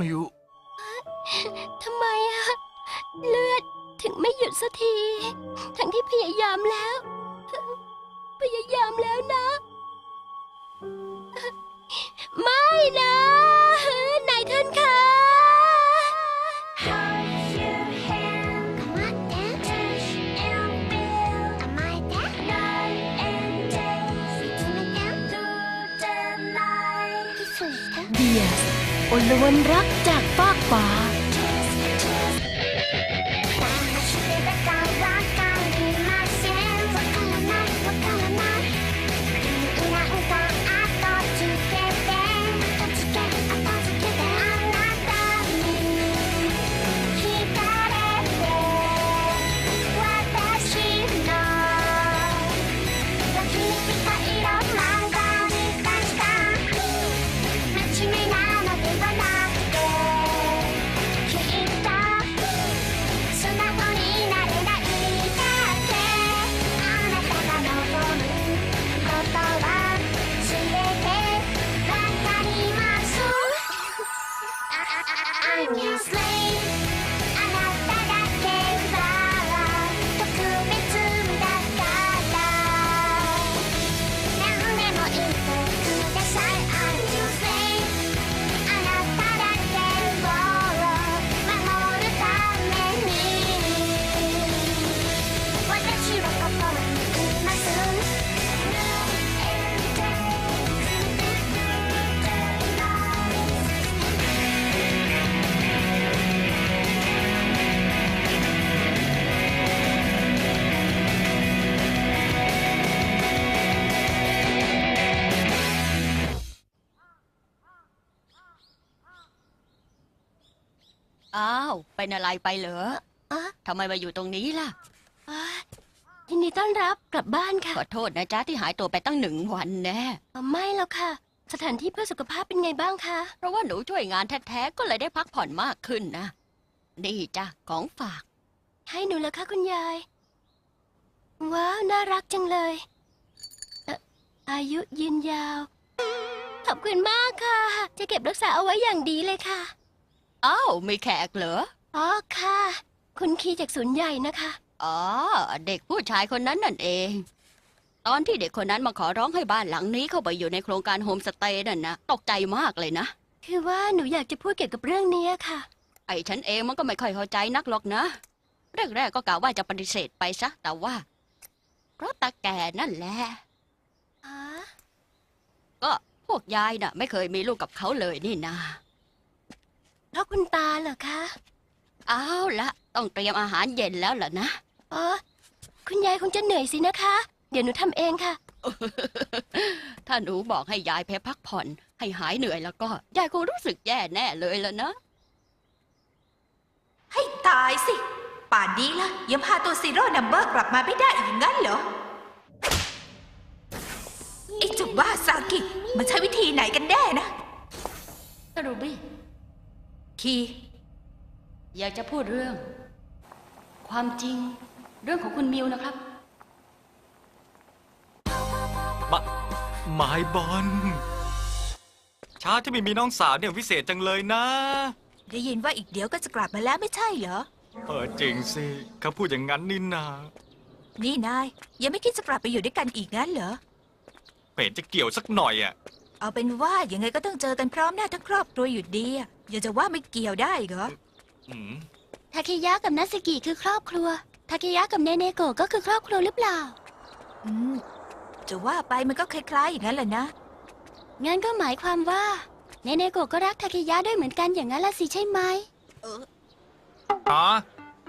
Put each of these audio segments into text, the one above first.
มิวทำไมอะเลือดถึงไม่หยุดสักที ทั้งที่พยายามแล้ว พยายามแล้วนะ ไม่นะ อลวนรักจากฟากฟ้า เป็นอะไรไปเหรออะทำไมมาอยู่ตรงนี้ล่ะอะยินดีต้อนรับกลับบ้านค่ะขอโทษนะจ๊ะที่หายตัวไปตั้งหนึ่งวันแน่อะไม่แล้วค่ะ สถานที่เพื่อสุขภาพเป็นไงบ้างคะ เพราะว่าหนูช่วยงานแท้ๆก็เลยได้พักผ่อนมากขึ้นนะ นี่จ้ะของฝาก ให้หนูแล้วค่ะคุณยาย ว้าว น่ารักจังเลยเอ่ออายุยืนยาว ขอบคุณมากค่ะ จะเก็บรักษาเอาไว้อย่างดีเลยค่ะ อ้าวมีแขกเหรอ อ๋อค่ะ คุณคีจากศูนย์ใหญ่นะคะ อ๋อ เด็กผู้ชายคนนั้นนั่นเอง ตอนที่เด็กคนนั้นมาขอร้องให้บ้านหลังนี้เข้าไปอยู่ในโครงการโฮมสเตย์นั่นนะตกใจมากเลยนะ คือว่าหนูอยากจะพูดเกี่ยวกับเรื่องนี้ค่ะ ไอ้ฉันเองมันก็ไม่ค่อยเข้าใจนักหรอกนะแรกๆก็กะว่าจะปฏิเสธไปซะแต่ว่า เพราะตาแก่นั่นแหละอ๋อก็พวกยายน่ะ ไม่เคยมีลูกกับเขาเลยนี่นา เพราะคุณตาเหรอคะ เอาละต้องเตรียมอาหารเย็นแล้วล่ะนะ อ๋อ คุณยายคงจะเหนื่อยสินะคะ เดี๋ยวหนูทำเองค่ะ ถ้าหนูบอกให้ยายแพ้พักผ่อน ให้หายเหนื่อยแล้วก็ ยายคงรู้สึกแย่แน่เลยแล้วนะ ให้ตายสิ ป่านนี้ละยังพาตัวซีโร่นัมเบอร์กลับมาไม่ได้อีกงั้นเหรอ ไอ้จุกบ้าซากิ มันใช้วิธีไหนกันแน่นะตรูบี้คี อยากจะพูดเรื่อง ความจริงเรื่องของคุณมิวนะครับ มาไม้บอลช้าที่ไม่มีน้องสาวเนี่ยวิเศษจังเลยนะ ได้ยินว่าอีกเดี๋ยวก็จะกลับมาแล้วไม่ใช่เหรอ เออจริงสิเขาพูดอย่างนั้นนี่นา นี่นายยังไม่คิดจะกลับไปอยู่ด้วยกันอีกงั้นเหรอ เป็ดจะเกี่ยวสักหน่อยอะ เอาเป็นว่ายังไงก็ต้องเจอกันพร้อมหน้าทั้งครอบครัวอยู่ดีอะอย่าจะว่าไม่เกี่ยวได้เหรอ อืมทาเคยะกับนัสกิคือครอบครัว ทาเคยะกับเนเนโกะก็คือครอบครัวหรือเปล่า อืมจะว่าไปมันก็คล้ายๆอย่างนั้นแหละนะ งั้นก็หมายความว่า เนเนโกะก็รักทาเคยะด้วยเหมือนกันอย่างนั้นละสิใช่ไหมอ๋อ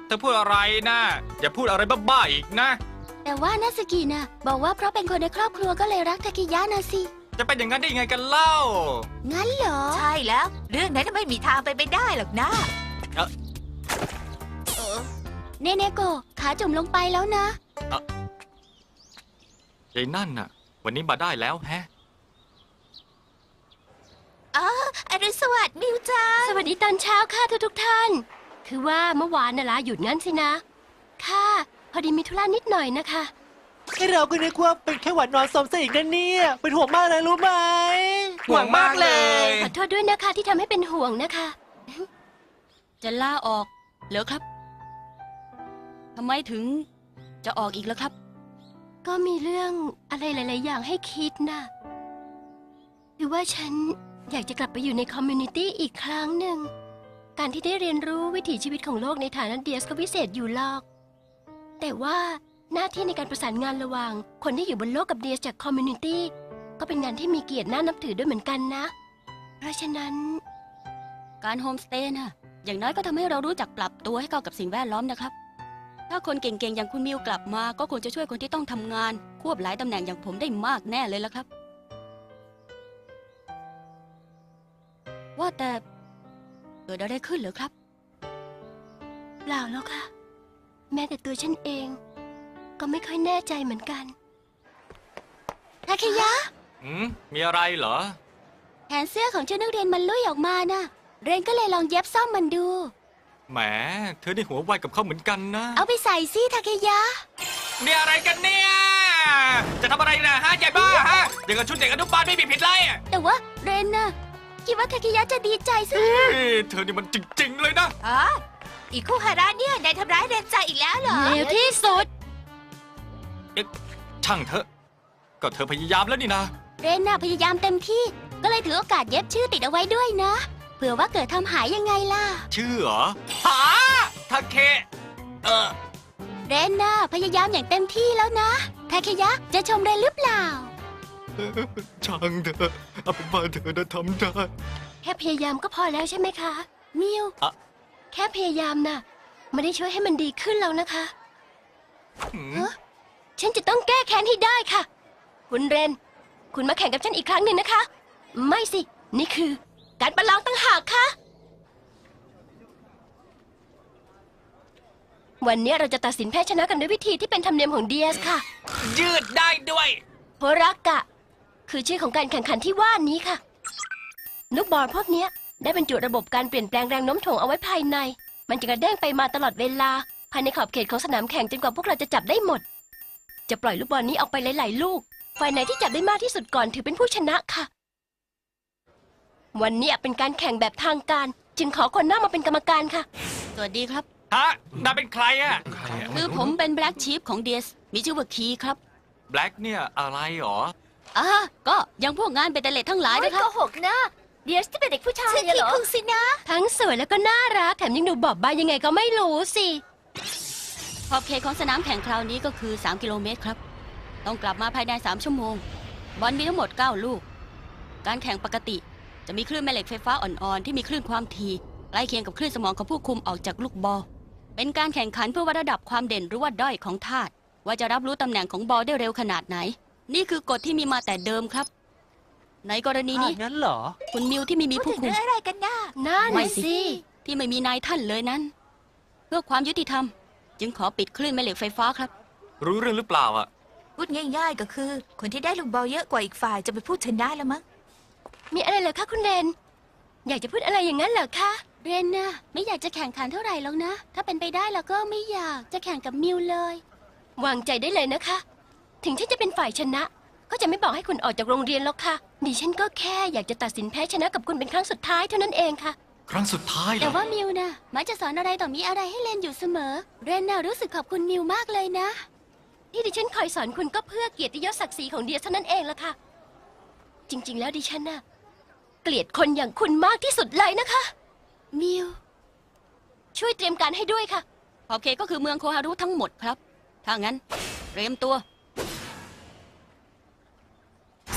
เธอพูดอะไรนะอย่าพูดอะไรบ้าๆอีกนะ แต่ว่านัสกิน่ะ บอกว่าเพราะเป็นคนในครอบครัวก็เลยรักทาเคยะนะสิ จะเป็นอย่างนั้นได้ยังไงกันเล่า งั้นเหรอ ใช่แล้ว เรื่องนั้นไม่มีทางไปนไม่ได้หรอกนะ เนเนโกะขาจุ่มลงไปแล้วนะ ยายนั่นน่ะ วันนี้มาได้แล้วแฮะอ๋ออรุณสวัสดิ์มิวจ้าสวัสดีตอนเช้าค่ะทุกทุกๆท่าน คือว่าเมื่อวานน่ะลาหยุดงั้นสินะ ค่ะ พอดีมีธุระนิดหน่อยนะคะไอเราก็นึกว่าเป็นแค่หวัดนอนสมซะอีกนะเนี่ย เป็นห่วงมากเลยรู้ไหม ห่วงมากเลย ขอโทษด้วยนะคะที่ทำให้เป็นห่วงนะคะ จะลาออกเหรอครับทำไมถึงจะออกอีกแล้วครับ ก็มีเรื่องอะไรหลาย ๆ อย่างให้คิดนะคือว่าฉันอยากจะกลับไปอยู่ในคอมมูนิตี้อีกครั้งหนึ่ง การที่ได้เรียนรู้วิถีชีวิตของโลกในฐานะเดียสก็พิเศษอยู่หรอก แต่ว่าหน้าที่ในการประสานงานระหว่าง คนที่อยู่บนโลกกับเดียสจากคอมมูนิตี้ก็เป็นงานที่มีเกียรติน่านับถือด้วยเหมือนกันนะ เพราะฉะนั้น การโฮมสเตย์น่ะ อย่างน้อยก็ทำให้เรารู้จักปรับตัวให้เข้ากับสิ่งแวดล้อมนะครับ ถ้าคนเก่งๆ อย่างคุณมิวกลับมา ก็คงจะช่วยคนที่ต้องทำงาน ควบหลายตำแหน่งอย่างผมได้มากแน่เลยละครับ ว่าแต่เกิดอะไรขึ้นเหรอครับ เปล่าแล้วค่ะ แม้แต่ตัวฉันเอง ก็ไม่ค่อยแน่ใจเหมือนกันทาเคยะอืมมีอะไรเหรอ แขนเสื้อของชุดนักเรียนมันลุยออกมานะ เรนก็เลยลองเย็บซ่อมมันดู แหม เธอนี่หัวไวกับเขาเหมือนกันนะ เอาไปใส่สิทาเคยะนี่อะไรกันเนี่ย จะทำอะไรนะฮะใหญ่บ้าฮะอย่างกับชุดเด็กอนุบาลไม่มีผิดเลยอะแต่ว่าเรนน่ะคิดว่าทาเคยะจะดีใจสิเฮ้ยเธอนี่มันจริง ๆ เลยนะ อ๋ออีกคู่ฮาระเนี่ยนายทำร้ายเรนใจอีกแล้วเหรอ เลวที่สุด ช่างเถอะ ก็เธอพยายามแล้วนี่นะ เรนน่ะพยายามเต็มที่ ก็เลยถือโอกาสเย็บชื่อติดเอาไว้ด้วยนะเผื่อว่าเกิดทำหายยังไงล่ะ ชื่อเหรอหาทาเค เออเรนน่ะพยายามอย่างเต็มที่แล้วนะทาเคยะจะชมเรนหรือเปล่า ช่างเถอะเอาเป็นว่าเธอน่ะทำได้ แค่พยายามก็พอแล้วใช่ไหมคะ มิวแค่พยายามน่ะไม่ได้ช่วยให้มันดีขึ้นแล้วนะคะ หืมฮะฉันจะต้องแก้แค้นให้ได้ค่ะ คุณเรน คุณมาแข่งกับฉันอีกครั้งหนึ่งนะคะ ไม่สิ นี่คือ การประลองตั้งหากค่ะ วันนี้เราจะตัดสินแพ้ชนะกันด้วยวิธีที่เป็นธรรมเนียมของเดียสค่ะ ยืดได้ด้วย โฮรักกะ คือชื่อของการแข่งขันที่ว่านี้ค่ะ ลูกบอลพวกเนี้ยได้บรรจุระบบการเปลี่ยนแปลงแรงโน้มถ่วงเอาไว้ภายใน มันจะกระเด้งไปมาตลอดเวลา ภายในขอบเขตของสนามแข่งจนกว่าพวกเราจะจับได้หมด จะปล่อยลูกบอลนี้ออกไปหลาย ๆ ลูก ฝ่ายไหนที่จับได้มากที่สุดก่อนถือเป็นผู้ชนะค่ะ วันนี้เป็นการแข่งแบบทางการ จึงขอคนหน้ามาเป็นกรรมการค่ะ สวัสดีครับ ฮะนายเป็นใครอะคือผมเป็นแบล็กชีฟของเดียสมีชื่อว่าคีครับแบล็กเนี่ยอะไรหรอ อ่าก็ยังพวกงานเบตเตเลตทั้งหลายนะครับโกหกนะ เดียสที่เป็นเด็กผู้ชายเหรอสินะ ทั้งสวยแล้วก็น่ารักแถมยังดูบอบบางยังไงก็ไม่รู้สิ ขอบเขตของสนามแข่งคราวนี้ก็คือ 3 กิโลเมตรครับ ต้องกลับมาภายใน 3 ชั่วโมง บอลมีทั้งหมด 9 ลูก การแข่งปกติ จะมีคลื่นแม่เหล็กไฟฟ้าอ่อนๆ ที่มีคลื่นความถี่ใกล้เคียงกับคลื่นสมองของผู้คุมออกจากลูกบอลเป็นการแข่งขันเพื่อวัดระดับความเด่นหรือว่าด้อยของธาตุว่าจะรับรู้ตำแหน่งของบอลได้เร็วขนาดไหน นี่คือกฎที่มีมาแต่เดิมครับ ในกรณีนี้อะงั้นเหรอ คุณมิวที่ไม่มีพูดผู้ถึงคุม เรื่องอะไรกันน่ะน่าไม่น่ะสิ สิที่ไม่มีนายท่านเลยนั้น เพื่อความยุติธรรม จึงขอปิดคลื่นแม่เหล็กไฟฟ้าครับ รู้เรื่องหรือเปล่าอะพูดง่าย ๆ ก็คือ คนที่ได้ลูกบอลเยอะกว่าอีกฝ่ายจะไปนพูดชนะแล้วมั้ง มีอะไรเหรอคะคุณเรน อยากจะพูดอะไรอย่างนั้นเหรอคะ เรนน่ะไม่อยากจะแข่งขันเท่าไหร่แล้วนะ ถ้าเป็นไปได้แล้วก็ไม่อยากจะแข่งกับมิวเลย วางใจได้เลยนะคะ ถึงฉันจะเป็นฝ่ายชนะ ก็จะไม่บอกให้คุณออกจากโรงเรียนหรอกค่ะ ดิฉันก็แค่อยากจะตัดสินแพ้ชนะกับคุณเป็นครั้งสุดท้ายเท่านั้นเองค่ะ ครั้งสุดท้ายเหรแต่อว่ามิวน่ะมักจะสอนอะไรต่อมีอะไรให้เรนอยู่เสมอ เรนน่ะรู้สึกขอบคุณมิวมากเลยนะ ที่ดิฉันคอยสอนคุณก็เพื่อเกียรติยศศักดิ์ศรีของเดียเท่านั้นเองละค่ะ จริง ๆ แล้วดิฉันน่ะ เกลียดคนอย่างคุณมากที่สุดเลยนะคะ มิว ช่วยเตรียมการให้ด้วยค่ะ ขอบเขตก็คือเมืองโคฮารุทั้งหมดครับ ถ้างั้น เตรียมตัว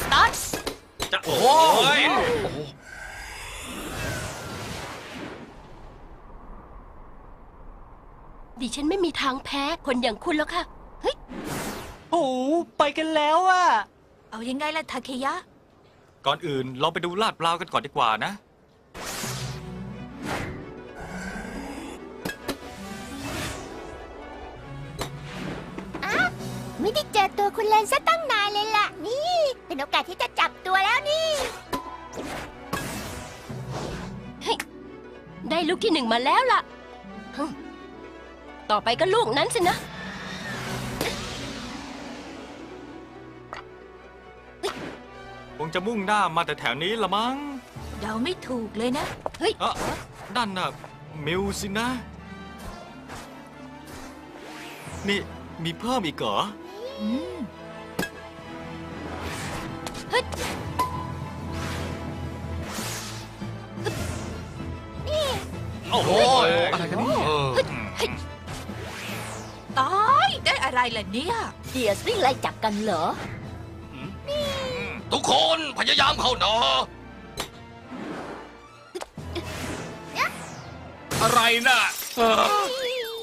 start จะโอ้ยดิฉันไม่มีทางแพ้คนอย่างคุณแล้วค่ะโอ้โหไปกันแล้วอะ เอายังไงล่ะทาเคยะ ก่อนอื่นเราไปดูลาดราวกันก่อนดีกว่านะไม่ได้เจอตัวคุณเลนซะตั้งนานเลยล่ะ นี่ เป็นโอกาสที่จะจับตัวแล้วนี่ ได้ลูกที่หนึ่งมาแล้วล่ะฮึ่มต่อไปก็ลูกนั้นสินะ จะมุ่งหน้ามาแต่แถวนี้ละมั้งเดาไม่ถูกเลยนะเอ้อนั่นน่ะมิวสินะ นี่มีเพิ่มอีกเหรอ อืมโอ้โหอะไรกันเนี่ยตายได้อะไรล่ะเนี่ย เดียสวิ่งไล่จับกันเหรอ ทุกคนพยายามเข้าหนอ อะไรน่ะเออ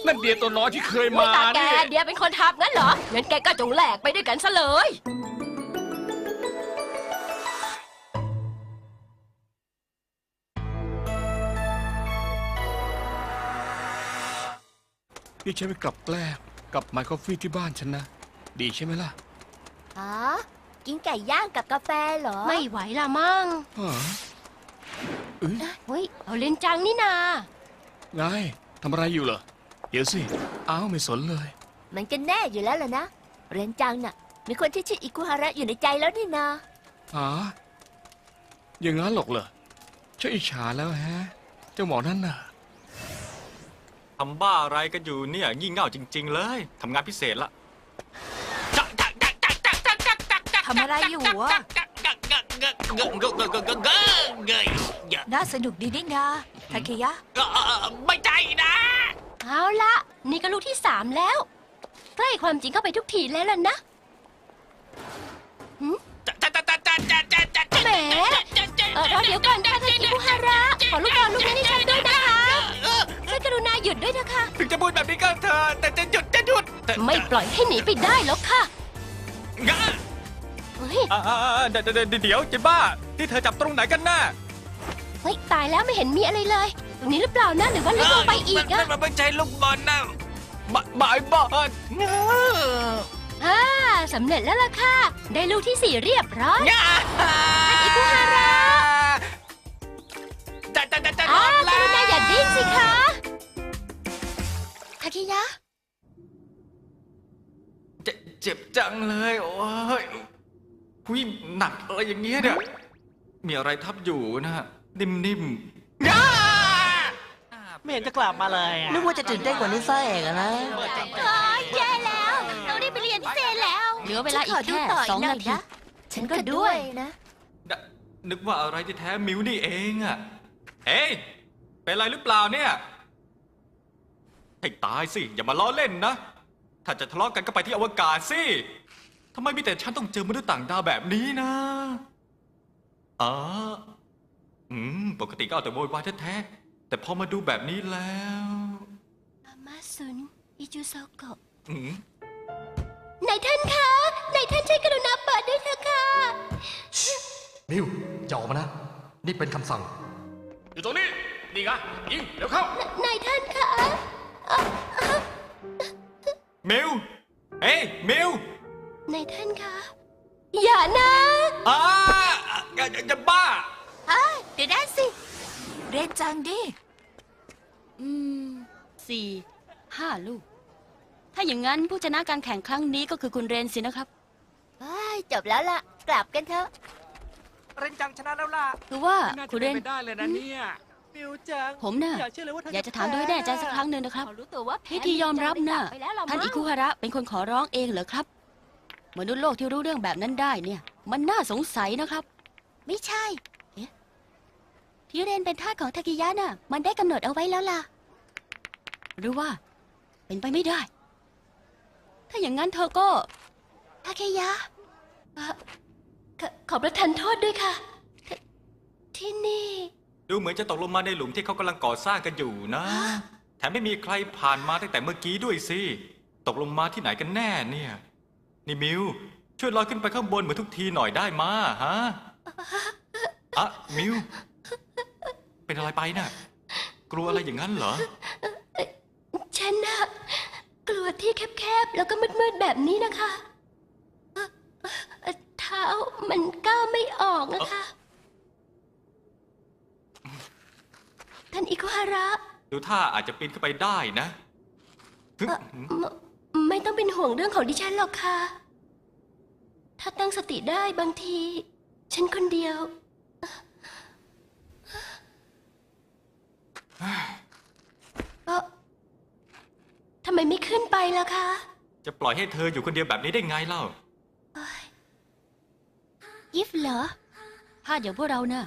นั่นเดียตัวน้อยที่เคยมาตาแกเนี่ยเดียเป็นคนทำงั้นเหรองั้นแกก็จงแหลกไปด้วยกันซะเลย นี่ฉันไปกลับแกล้งกับไมค์คอฟฟี่ที่บ้านฉันนะ ดีใช่ไหมล่ะ อ๋อ กินไก่ย่างกับกาแฟเหรอ ไม่ไหวละมั่งฮะเอ้ยเฮ้ยเอาเล่นจังนี่นาไงทำอะไรอยู่เหรอ เดี๋ยวสิ อ้าวไม่สนเลย มันก็แน่อยู่แล้วล่ะนะ เรนจังน่ะ มีคนที่ชื่ออิคุฮาระอยู่ในใจแล้วนี่นาหาอย่างนั้นหรอกเหรอช่างอิจฉาแล้วแฮะ เจ้าหมอนั่นน่ะทำบ้าอะไรกันอยู่เนี่ย งี่เง่าจริง ๆ เลย ทำงานพิเศษละทำอะไรอยู่วะน่าสนุกดีนี่นาทาเคยะ ไม่ใจนะ เอาละนี่ก็ลูกที่สามแล้ว ใกล้ความจริงเข้าไปทุกทีแล้วล่ะนะแหมเออเดี๋ยวก่อนค่ะทานอิคุฮาระ ขอลูกบอลลูกนี้ให้ฉันด้วยนะคะช่วยกรุณาหยุดด้วยนะคะ ถึงจะพูดแบบนี้ก็เถอแต่จะหยุดจะหยุด ไม่ปล่อยให้หนีไปได้หรอกค่ะ เฮ้ยอ่าๆๆเดี๋ยวเดี๋ยวเดี๋ยวเดี๋ยวจะบ้า ที่เธอจับตรงไหนกันน่ะเฮ้ยตายแล้วไม่เห็นมีอะไรเลย ตรงนี้หรือเปล่านะหรือว่าลึกลงไปอีกอะมันไม่ใช่ลูกบอลนะบหมายบอลอ่าสำเร็จแล้วล่ะค่ะ ได้ลูกที่สี่เรียบร้อยท่านอิคุฮาระ จะจะจะจะอ่ากรุณาอย่าดิ้นสิคะทาเคยะ เจ็บเจ็บจังเลย โอ้ย หุยหนักอะไรอย่างเงี้ยเนี่ยมีอะไรทับอยู่นะนิ่มๆย่าไม่เห็นจะกลับมาเลยอะนึกว่าจะตื่นเต้นกว่านี้ซะเองอะนะ โอ้ยแย่แล้วต้องได้ไปเรียนพิเศษแล้วเหลือเวลาอีกแค่ฉันขอดูต่ออีกสองหน่นาอยทีนะฉันก็ด้วยนะ ดะนึกว่าอะไรที่แท้มิวนี่เองอะเอ้ยเป็นอะไรหรือเปล่าเนี่ยให้ตายสิ อย่ามาล้อเล่นนะ ถ้าจะทะเลาะกันก็ไปที่อวกาศสิ ทำไมมีแต่ฉันต้องเจอมนุษย์ต่างดาวแบบนี้นะอ๋ออืม ปกติก็เอาแต่โวยวายแท้ๆ แต่พอมาดูแบบนี้แล้วอามาสุนอิจูโซโกะอืมนายท่านคะนายท่านช่วยกรุณาเปิดด้วยเถอะค่ะมิวจะออกมานะ นี่เป็นคำสั่ง อยู่ตรงนี้ นี่ไงยิงเดี๋ยวเข้านายท่านคะ มิวเอ้ยมิว นายท่านคะ อย่านะอ้าอย่าอย่าอย่าบ้าเดี๋ยวได้สิ เรนจังดิ อืมสี่ห้าลูก ถ้าอย่างนั้นผู้ชนะการแข่งครั้งนี้ก็คือคุณเรนสินะครับเฮ้ยจบแล้วล่ะ กลับกันเถอะ เรนจังชนะแล้วล่ะคือว่าน่าจะคุณเรเป็นน ไปได้เลยนะเนี่ยมิวจังผมน่ะ อยากเชื่อเลยว่าเธออยากจะถามโดยให้แน่ใจสักครั้งหนึ่งนะครับขอรู้ตัวว่าแพ้พิธียอมรับน่ะไปแล้วเหรอท่านมั้งอิคุฮาระเป็นคนขอร้องเองเหรอครับ มนุษย์โลกที่รู้เรื่องแบบนั้นได้เนี่ย มันน่าสงสัยนะครับ ไม่ใช่ ที่เรนเป็นทาสของทากิยะน่ะ มันได้กำหนดเอาไว้แล้วล่ะ หรือว่า เป็นไปไม่ได้ ถ้าอย่างนั้นเธอก็ทาเคยะเอ่อขอขอประทานโทษด้วยค่ะทที่นี่ ดูเหมือนจะตกลงมาในหลุมที่เขากำลังก่อสร้างกันอยู่นะ แถมไม่มีใครผ่านมาตั้งแต่เมื่อกี้ด้วยสิ ตกลงมาที่ไหนกันแน่เนี่ย นี่มิวช่วยลอยขึ้นไปข้างบนเหมือนทุกทีหน่อยได้มาฮะอะมิวเป็นอะไรไปน่ะ กลัวอะไรอย่างนั้นเหรอ ฉันน่ะกลัวที่แคบๆ แล้วก็มืดๆ แบบนี้นะคะเอ่อเอ่อเท้ามันก้าวไม่ออกนะคะ ท่านอิคุฮาระ ดูท่าอาจจะปีนขึ้นไปได้นะฮึเอ่อไม่ไม่ ต้องเป็นห่วงเรื่องของดิฉันหรอกค่ะ ถ้าตั้งสติได้บางที ฉันคนเดียว เอทำไมไม่ขึ้นไปล่ะคะจะปล่อยให้เธออยู่คนเดียวแบบนี้ได้ไงเล่า เอ้ยิฟเหรอ พลาดอย่างพวกเรานะ่ะ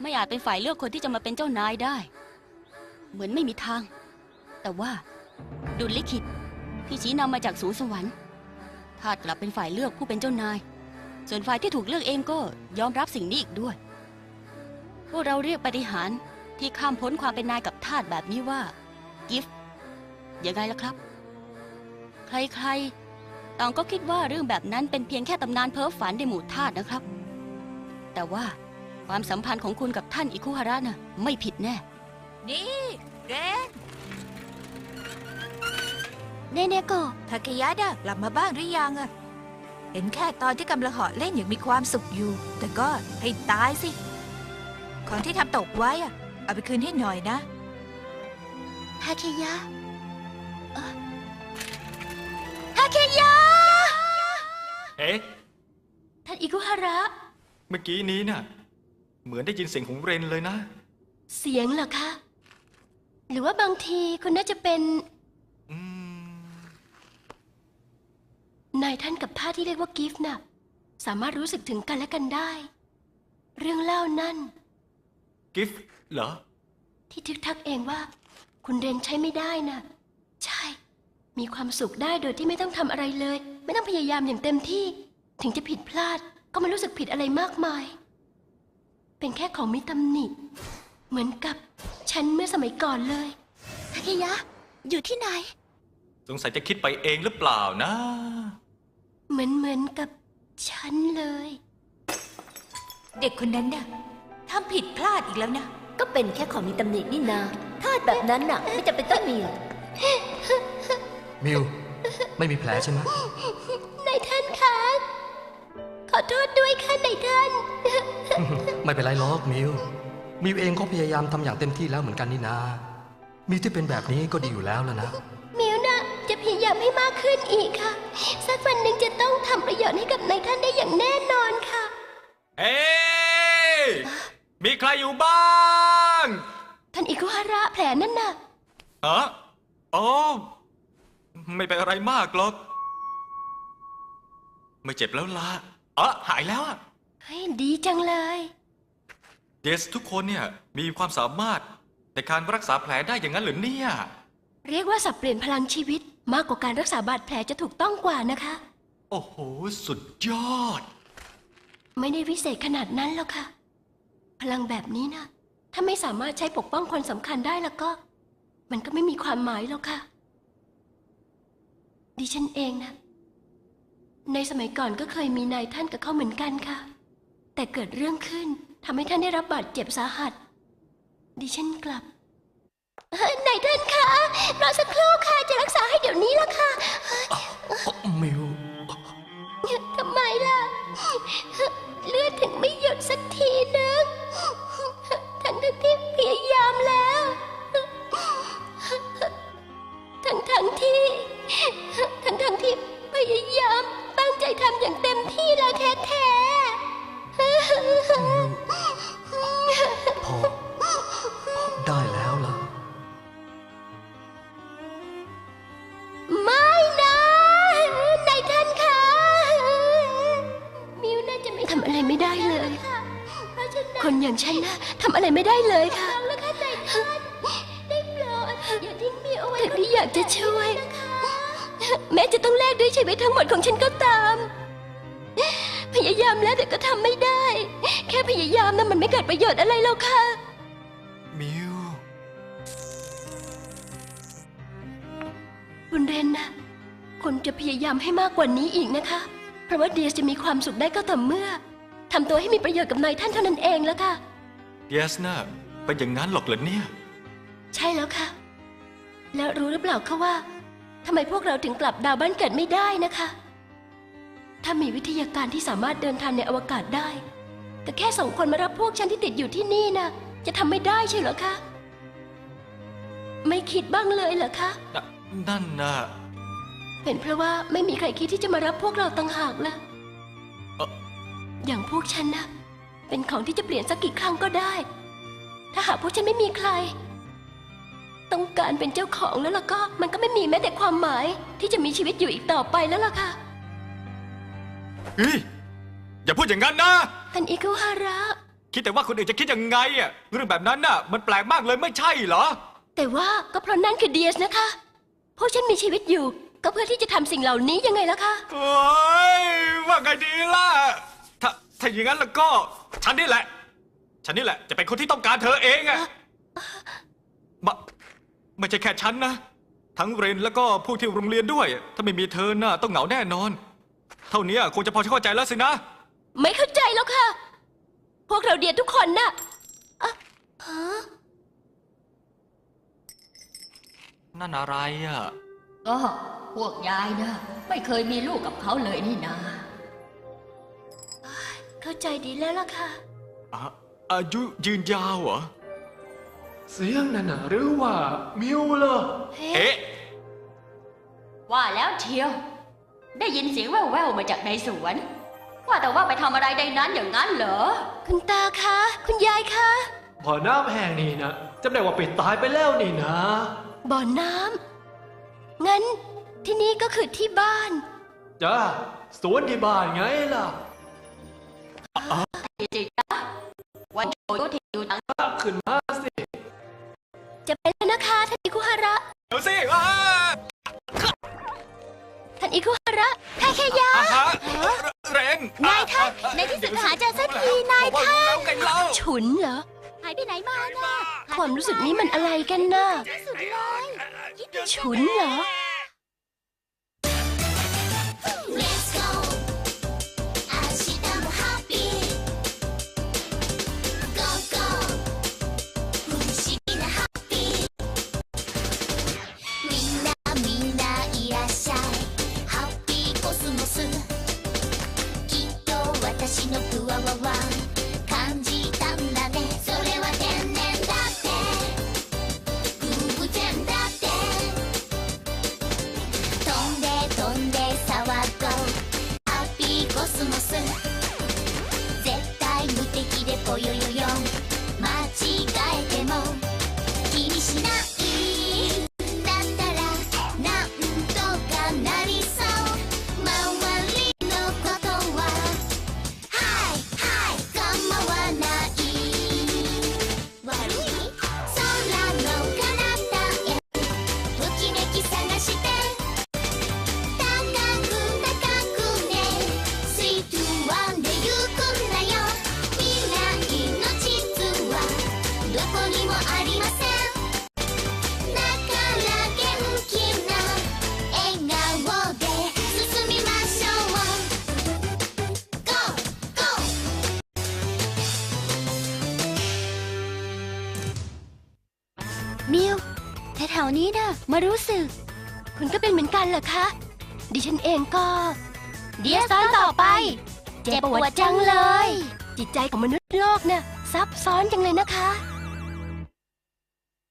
ไม่อาจเป็นฝ่ายเลือกคนที่จะมาเป็นเจ้านายได้ เหมือนไม่มีทาง แต่ว่าดุลลิขิต ที่ชี้นำมาจากสูงสวรรค์ถ้ากลับเป็นฝ่ายเลือกผู้เป็นเจ้านาย ส่วนฝ่ายที่ถูกเลือกเองก็ยอมรับสิ่งนี้อีกด้วย พวกเราเรียกปฏิหารที่ข้ามพ้นความเป็นนายกับทาสแบบนี้ว่า กิฟต์ยังไงล่ะครับ ใครๆต่างก็คิดว่าเรื่องแบบนั้นเป็นเพียงแค่ตำนานเพ้อฝันในหมู่ทาสนะครับ แต่ว่าความสัมพันธ์ของคุณกับท่านอิคุฮาระน่ะไม่ผิดแน่ นี่เรน เนเนโกะทาเคยะน่ะกลับมาบ้างหรือยังอะเห็นแค่ตอนที่กำลังเหาะเล่นอย่างมีความสุขอยู่ แต่ก็ให้ตายสิ ของที่ทำตกไว้อะเอาไปคืนให้หน่อยนะทาเคยะเอ่อทาเคยะ เอ๊ะ ท่านอิคุฮาระ เมื่อกี้นี้น่ะ เหมือนได้ยินเสียงของเรนเลยนะ เสียงเหรอคะ หรือว่าบางทีคุณน่าจะเป็น อืม นายท่านกับท่าสที่เรียกว่ากิฟต์น่ะ สามารถรู้สึกถึงกันและกันได้ เรื่องเล่านั่น กิฟต์เหรอ ที่ทึกทักเองว่า คุณเรนใช้ไม่ได้น่ะ ใช่ มีความสุขได้โดยที่ไม่ต้องทำอะไรเลย ไม่ต้องพยายามอย่างเต็มที่ ถึงจะผิดพลาดก็ไม่รู้สึกผิดอะไรมากมาย เป็นแค่ของมีตำหนิ เหมือนกับฉันเมื่อสมัยก่อนเลยทาเคยะ อยู่ที่ไหน สงสัยจะคิดไปเองหรือเปล่านะ เหมือนเหมือนกับฉันเลย เด็กคนนั้นน่ะทำผิดพลาดอีกแล้วนะ ก็เป็นแค่ของมีตำหนินี่นาถ้าแบบนั้นน่ะ ไม่จำเป็นต้องมีหรอกมิว ไม่มีแผลใช่ไหมนายท่านคะขอโทษด้วยค่ะนายท่าน ไม่เป็นไรหรอกมิว มิวเองก็พยายามทำอย่างเต็มที่แล้วเหมือนกันนี่นา มิวที่เป็นแบบนี้ก็ดีอยู่แล้วแล้วนะมิวนะจะพยายาม ให้มากขึ้นอีกค่ะ สักวันหนึ่งจะต้องทำประโยชน์ให้กับนายท่านได้อย่างแน่นอนค่ะ เอ้ยมีใครอยู่บ้าง ท่านอิคุฮาระแผลนั่นน่ะฮะอ๋อไม่เป็นอะไรมากหรอก ไม่เจ็บแล้วล่ะอ๋อหายแล้วอะเฮ้ยดีจังเลยเดสทุกคนเนี่ยมีความสามารถในการรักษาแผลได้อย่างนั้นหรือเนี่ย เรียกว่าสับเปลี่ยนพลังชีวิต มากกว่าการรักษาบาดแผลจะถูกต้องกว่านะคะ โอ้โห สุดยอด ไม่ได้วิเศษขนาดนั้นหรอกค่ะ พลังแบบนี้นะ ถ้าไม่สามารถใช้ปกป้องคนสำคัญได้แล้วก็ มันก็ไม่มีความหมายหรอกค่ะ ดิฉันเองนะ ในสมัยก่อนก็เคยมีนายท่านกับเขาเหมือนกันค่ะ แต่เกิดเรื่องขึ้นทำให้ท่านได้รับบาดเจ็บสาหัส ดิฉันกลับเฮ้ย นายท่านคะรอสักครู่ค่ะ จะรักษาให้เดี๋ยวนี้ละค่ะมิวทำไมล่ะ เลือดถึงไม่หยุดสักที แม้จะต้องแลกด้วยชีวิตทั้งหมดของฉันก็ตาม พยายามแล้วแต่ก็ทำไม่ได้ แค่พยายามนะมันไม่เกิดประโยชน์อะไรหรอกค่ะ มิว คุณเรนนะคุณจะพยายามให้มากกว่านี้อีกนะคะ เพราะว่าเดียสจะมีความสุขได้ก็ต่อเมื่อทำตัวให้มีประโยชน์กับนายท่านเท่านั้นเองแล้วค่ะ เดสน่ะเป็นอย่างนั้นหรอกเหรอเนี่ย ใช่แล้วค่ะ แล้วรู้หรือเปล่าคะว่า ทำไมพวกเราถึงกลับดาวบ้านเกิดไม่ได้นะคะ ถ้ามีวิทยาการที่สามารถเดินทางในอวกาศได้ แต่แค่ส่งคนมารับพวกฉันที่ติดอยู่ที่นี่นะจะทำไม่ได้ใช่เหรอคะ ไม่คิดบ้างเลยเหรอคะ นนั่นน่ะเป็นเพราะว่าไม่มีใครคิดที่จะมารับพวกเราต่างหากล่ะเอ่ออย่างพวกฉันนะ เป็นของที่จะเปลี่ยนสักกี่ครั้งก็ได้ ถ้าหากพวกฉันไม่มีใคร ต้องการเป็นเจ้าของแล้วล่ะก็ มันก็ไม่มีแม้แต่ความหมาย ที่จะมีชีวิตอยู่อีกต่อไปแล้วล่ะค่ะเฮ้ยอย่าพูดอย่างนั้นนะ ท่านอิคุฮาระ คิดแต่ว่าคนอื่นจะคิดยังไงอะเรื่องแบบนั้นน่ะ มันแปลกมากเลยไม่ใช่เหรอ แต่ว่าก็เพราะนั่นคือเดียสนะคะพวกฉันมีชีวิตอยู่ ก็เพื่อที่จะทำสิ่งเหล่านี้ยังไงล่ะคะโอ้ยว่าไงดีล่ะ ถ้าถ้าอย่างนั้นแล้วก็ ฉันนี่แหละ ฉันนี่แหละจะเป็นคนที่ต้องการเธอเองอะมา ไม่ใช่แค่ฉันนะ ทั้งเรนแล้วก็ผู้ที่โรงเรียนด้วย ถ้าไม่มีเธอน่ะต้องเหงาแน่นอน เท่านี้คงจะพอเข้าใจแล้วสินะ ไม่เข้าใจแล้วค่ะ พวกเราเดียทุกคนน่ะอะฮะนั่นอะไรอะก็พวกยายนะไม่เคยมีลูกกับเขาเลยนี่นาเข้าใจดีแล้วล่ะค่ะอะอายุยืนยาวเหรอ เสียงนั่นน่ะหรือว่ามิวเหรอเฮ้เอ๊ะว่าแล้วเทียว ได้ยินเสียงแว่วๆมาจากในสวน ว่าแต่ว่าไปทำอะไรในนั้นอย่างนั้นเหรอ คุณตาคะ คุณยายคะพอน้ำแห้งนี่นะจำได้ว่าปิดตายไปแล้วนี่นะ บ่อน้ำงั้นที่นี่ก็คือที่บ้านจ้าสวนที่บ้านไงล่ะจริงๆนะวันโชยุที่อยู่ต่างขึ้นมาสิ จะไปแล้วนะคะท่านอิคุฮาระ เดี๋ยวสิอ่าท่านอิคุฮาระทาเคยะอ่าฮะเรนนายท่านในที่สุดหาเจอสักทีนายท่านแล้วไงเล่าฉุนเหรอ หายไปไหนมาน่ะความรู้สึกนี้มันอะไรกันน่ะที่สุดเลย ฉุนเหรอ นเหมือนกันเหรอคะ ดิฉันเองก็เดียซ้อนต่อไป เจ็บปวดจังเลย จิตใจของมนุษย์โลกน่ะซับซ้อนจังเลยนะคะ